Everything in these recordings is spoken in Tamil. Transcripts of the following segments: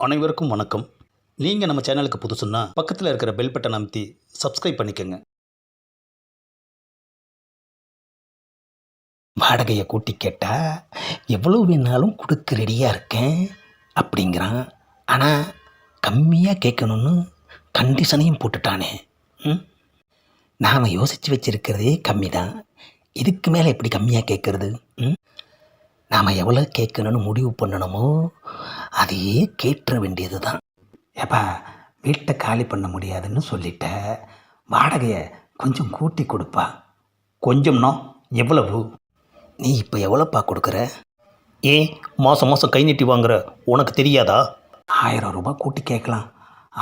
அனைவருக்கும் வணக்கம். நீங்கள் நம்ம சேனலுக்கு புதுசுன்னா பக்கத்தில் இருக்கிற பெல் பட்டன் அமைத்தி சப்ஸ்கிரைப் பண்ணிக்கோங்க. வாடகையை கூட்டி கேட்டால் எவ்வளோ வேணாலும் கொடுக்க ரெடியாக இருக்கேன் அப்படிங்கிறான். ஆனால் கம்மியாக கேட்கணும்னு கண்டிஷனையும் போட்டுட்டானே. ம்? நாம் யோசித்து வச்சிருக்கிறதே கம்மி தான் இதுக்கு மேலே எப்படி கம்மியாக கேட்குறது? ம்? நாம் எவ்வளோ கேட்கணும்னு முடிவு பண்ணணுமோ அதையே கேட்டுற வேண்டியது தான் ஏப்பா வீட்டை காலி பண்ண முடியாதுன்னு சொல்லிட்ட. வாடகையை கொஞ்சம் கூட்டி கொடுப்பா. கொஞ்சம்னா எவ்வளவு? நீ இப்போ எவ்வளோப்பா கொடுக்குற? ஏன் மாதம் மாதம் கை நீட்டி வாங்குற? உனக்கு தெரியாதா? ஆயிரம் ரூபாய் கூட்டி கேட்கலாம்.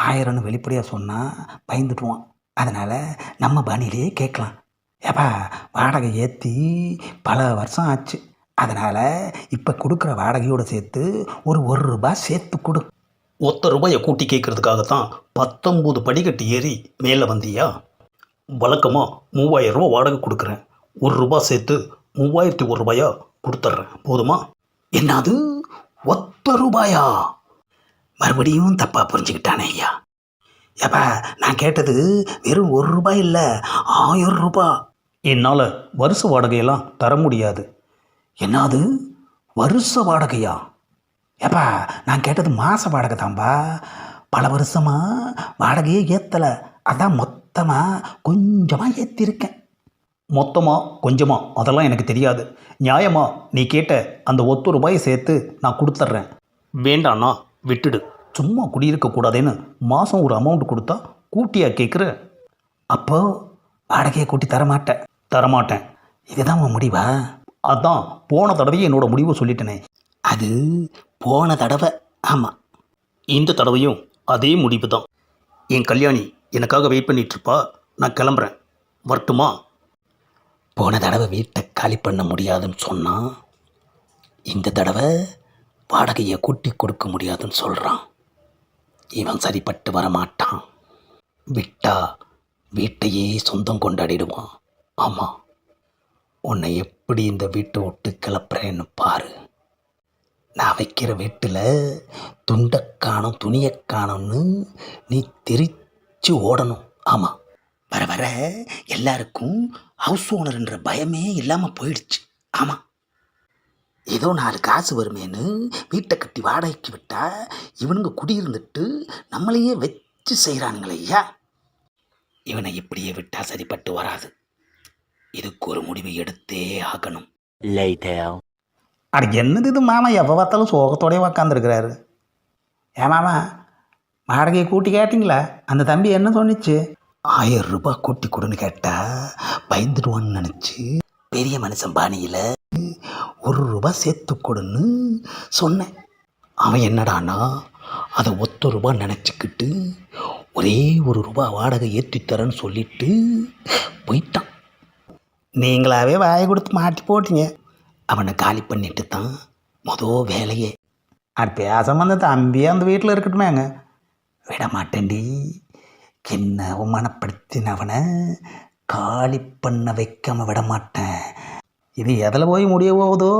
ஆயிரம்னு வெளிப்படையாக சொன்னால் பயந்துட்டுவான் அதனால் நம்ம பாணியிலேயே கேட்கலாம். ஏப்பா வாடகை ஏற்றி பல வருஷம் ஆச்சு. அதனால் இப்போ கொடுக்குற வாடகையோடு சேர்த்து ஒரு ஒரு ரூபாய் சேர்த்து கொடு. ஒத்த ரூபாயை கூட்டி கேட்கறதுக்காக தான் பத்தொம்போது படிக்கட்டு ஏறி மேலே வந்தியா? வழக்கமாக மூவாயிரம் ரூபா வாடகை கொடுக்குறேன். ஒரு ரூபாய் சேர்த்து மூவாயிரத்தி ஒரு ரூபாயா கொடுத்துட்றேன் போதுமா? என்னது? ஒத்த ரூபாயா? மறுபடியும் தப்பாக புரிஞ்சுக்கிட்டானே ஐயா. ஏப்பா நான் கேட்டது வெறும் ஒரு ரூபாய் இல்லை ஆயிரம் ரூபாய் என்னால் வருஷ வாடகையெல்லாம் தர முடியாது. என்னது? வருஷ வாடகையா? ஏப்பா நான் கேட்டது மாத வாடகை தான்பா. பல வருஷமாக வாடகையே ஏற்றலை அதான் மொத்தமாக கொஞ்சமாக ஏற்றிருக்கேன் மொத்தமாக கொஞ்சமாக அதெல்லாம் எனக்கு தெரியாது. நியாயமா நீ கேட்ட அந்த ஒத்து ரூபாயை சேர்த்து நான் கொடுத்துட்றேன் வேண்டாண்ணா விட்டுடு. சும்மா குடியிருக்க கூடாதேன்னு மாதம் ஒரு அமௌண்ட் கொடுத்தா கூட்டியாக கேட்குற அப்போ வாடகையை கூட்டி தரமாட்டேன். தரமாட்டேன். இதுதான் உன் முடிவா? அதான் போன தடவையே என்னோட முடிவை சொல்லிட்டேனே. அது போன தடவை. ஆமாம் இந்த தடவையும் அதே முடிவு தான். என் கல்யாணி எனக்காக வெயிட் பண்ணிட்டு இருப்பா நான் கிளம்புறேன். வரட்டுமா? போன தடவை வீட்டை காலி பண்ண முடியாதுன்னு சொன்னான் இந்த தடவை வாடகையை கூட்டி கொடுக்க முடியாதுன்னு சொல்கிறான் இவன் சரிப்பட்டு வரமாட்டான். விட்டா வீட்டையே சொந்தம் கொண்டாடிடுவான். ஆமாம் உன்னை எப்படி இந்த வீட்டை விட்டு கிளப்புறேன்னு பாரு. நான் வைக்கிற வீட்டில் துண்டை காணும் துணியை காணும்னு நீ தெரிச்சு ஓடணும். ஆமாம் வர வர எல்லாருக்கும் ஹவுஸ் ஓனர்ன்ற பயமே இல்லாமல் போயிடுச்சு. ஆமாம் ஏதோ நாலு காசு வருமேன்னு வீட்டை கட்டி வாடகைக்கு விட்டா இவனுங்க குடியிருந்துட்டு நம்மளையே வச்சு செய்கிறானுங்களே ஐயா. இவனை இப்படியே விட்டால் சரிப்பட்டு வராது. இதுக்கு ஒரு முடிவு எடுத்தே ஆகணும். அட என்னது இது மாமா? எப்போ பார்த்தாலும் சோகத்தோடய உக்காந்துருக்கிறாரு. ஏன் மாமா? வாடகையை கூட்டி கேட்டிங்களா? அந்த தம்பி என்ன சொன்னிச்சு? ஆயிரம் ரூபாய் கூட்டி கொடுன்னு கேட்டா பயந்துடுவான்னு நினச்சி பெரிய மனுஷன் பாணியில் ஒரு ரூபாய் சேர்த்து கொடுன்னு சொன்னேன். அவன் என்னடானா அதை ஒத்த ரூபாய் நினச்சிக்கிட்டு ஒரே ஒரு ரூபாய் வாடகை ஏற்றி தரேன்னு சொல்லிட்டு போயிட்டான். நீங்களாவே வாயை கொடுத்து மாட்டி போட்டீங்க. அவனை காலி பண்ணிட்டு தான் மொதல் வேலையே. அது பேசாம அந்த தம்பியே அந்த வீட்டில் இருக்கட்டுமேங்க. விட மாட்டேன்டி என்ன அவமானப்படுத்தினவனை காலி பண்ண வைக்காம விட மாட்டேன் இது எதில் போய் முடிய போகுதோ?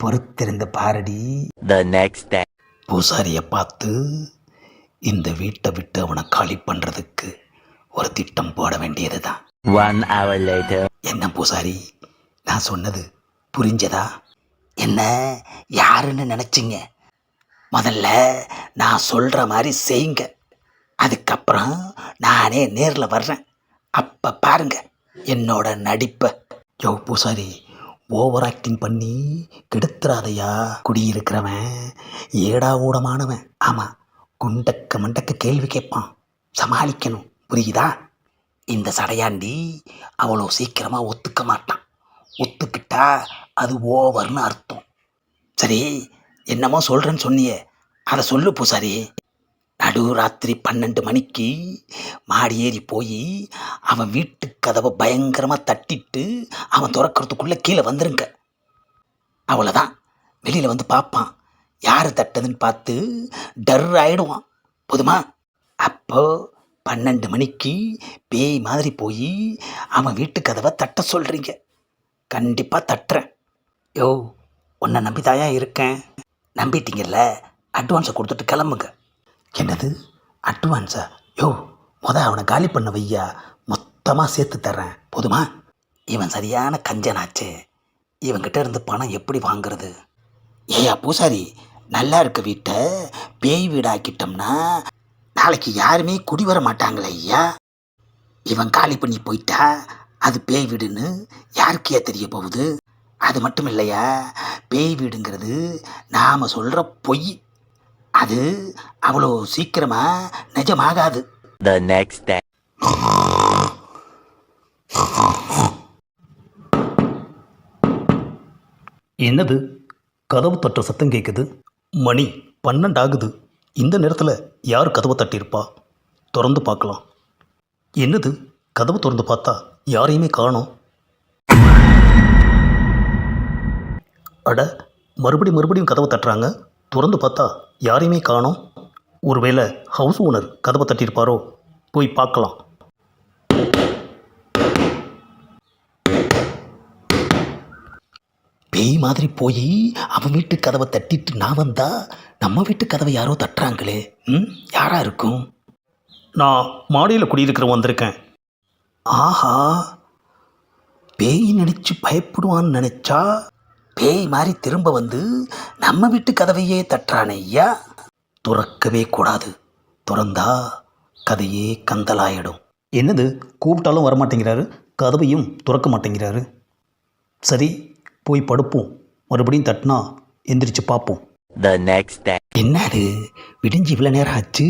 பொறுத்திருந்து பாரடி. Next day. பூசாரியை பார்த்து இந்த வீட்டை விட்டு அவனை காலி பண்ணுறதுக்கு ஒரு திட்டம் போட வேண்டியது தான் One hour later. என்ன பூசாரி? நான் சொன்னது புரிஞ்சதா? என்ன யாருன்னு நினச்சிங்க? முதல்ல நான் சொல்கிற மாதிரி செய்யுங்க. அதுக்கப்புறம் நானே நேரில் வர்றேன். அப்போ பாருங்க என்னோட நடிப்பை. யோ பூசாரி ஓவர் ஆக்டிங் பண்ணி கெடுத்துறாதையா? குடியிருக்கிறவன் ஏடா ஊடமானவன் ஆமாம் குண்டக்க மண்டக்க கேள்வி கேட்பான். சமாளிக்கணும். புரியுதா? இந்த சடையாண்டி அவ்வளோ சீக்கிரமாக ஒத்துக்க மாட்டான். ஒத்துக்கிட்டா அது ஓவர்னு அர்த்தம். சரி என்னமோ சொல்கிறேன்னு சொன்னியே. அதை சொல்லு பூசாரி. நடுராத்திரி பன்னெண்டு மணிக்கு மாடி ஏறி போய் அவன் வீட்டு கதவை பயங்கரமாக தட்டிட்டு அவன் திறக்கிறதுக்குள்ளே கீழே வந்துருங்க. அவ்வளோதான் வெளியில் வந்து பார்ப்பான். யார் தட்டதுன்னு பார்த்து டர் ஆகிடுவான் போதுமா? அப்போ பன்னெண்டு மணிக்கு பேய் மாதிரி போய் அவன் வீட்டு கதவை தட்ட சொல்கிறீங்க கண்டிப்பாக தட்டுறேன். யோ உன்னை நம்பி தாயா இருக்கேன்? நம்பிட்டீங்கல்ல அட்வான்ஸை கொடுத்துட்டு கிளம்புங்க. என்னது? அட்வான்ஸா யோ முத அவனை காலி பண்ண வையா மொத்தமாக சேர்த்து தர்றேன். போதுமா? இவன் சரியான கஞ்சனாச்சே. இவன்கிட்ட இருந்து பணம் எப்படி வாங்குறது? ஏயா பூசாரி நல்லா இருக்க வீட்டை பேய் வீடாக்கிட்டோம்னா நாளைக்கு யாருமே குடி வர மாட்டாங்களே ஐயா. இவன் காலி பண்ணி போயிட்டா அது பேய் வீடுன்னு யாருக்கே தெரிய போகுது? அது மட்டும் இல்லையா? பேய் வீடுங்கிறது நாம் சொல்கிற பொய். அது அவ்வளோ சீக்கிரமா நிஜமாகாது. The next day. என்னது? கதவு தட்டுற சத்தம் கேட்குது மணி பன்னெண்டு ஆகுது இந்த நேரத்தில் யார் கதவை தட்டியிருப்பா? திறந்து பார்க்கலாம். என்னது? கதவு திறந்து பார்த்தா யாரையுமே காணோம். அட மறுபடி மறுபடியும் கதவை தட்டுறாங்க? திறந்து பார்த்தா யாரையுமே காணோம். ஒருவேளை ஹவுஸ் ஓனர் கதவை தட்டியிருப்பாரோ? போய் பார்க்கலாம். பேய் மாதிரி போய் அவன் வீட்டு கதவை தட்டிட்டு நான் வந்தா நம்ம வீட்டு கதவை யாரோ தட்டுறாங்களே. ம்? யாரா இருக்கும்? நான் மாடியில் குடியிருக்கிறவன் வந்திருக்கேன். ஆஹா. பேய் நினைச்சு பயப்படுவான்னு நினைச்சா பேய் மாதிரி திரும்ப வந்து நம்ம வீட்டு கதவையே தட்டுறானே ஐயா. துறக்கவே கூடாது. துறந்தா கதையே கந்தலாயிடும். என்னது? கூப்பிட்டாலும் வரமாட்டேங்கிறாரு. கதவையும் துறக்க மாட்டேங்கிறாரு. சரி போய் படுப்போம். மறுபடியும் தட்டினா எந்திரிச்சு பார்ப்போம். என்னது? விடிஞ்சு இவ்வளோ நேரம் ஆச்சு?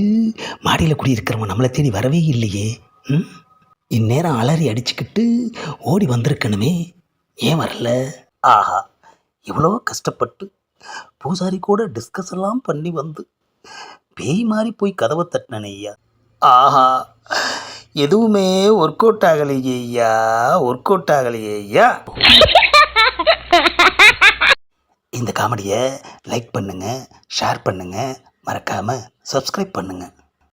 மாடியில் குடியிருக்கிறவன் நம்மளை தேடி வரவே இல்லையே. ம்? இந்நேரம் அலறி அடிச்சுக்கிட்டு ஓடி வந்திருக்கணுமே. ஏன் வரல? ஆஹா இவ்வளோ கஷ்டப்பட்டு பூசாரி கூட டிஸ்கஸ் எல்லாம் பண்ணி வந்து பேய் மாதிரி போய் கதவை தட்டினே ஐயா. ஆஹா எதுவுமே ஒர்க் அவுட் ஆகலையே ஐயா ஒர்க் அவுட் ஆகலையே ஐயா. இந்த காமெடியை லைக் பண்ணுங்கள் ஷேர் பண்ணுங்கள் மறக்காமல் சப்ஸ்கிரைப் பண்ணுங்கள்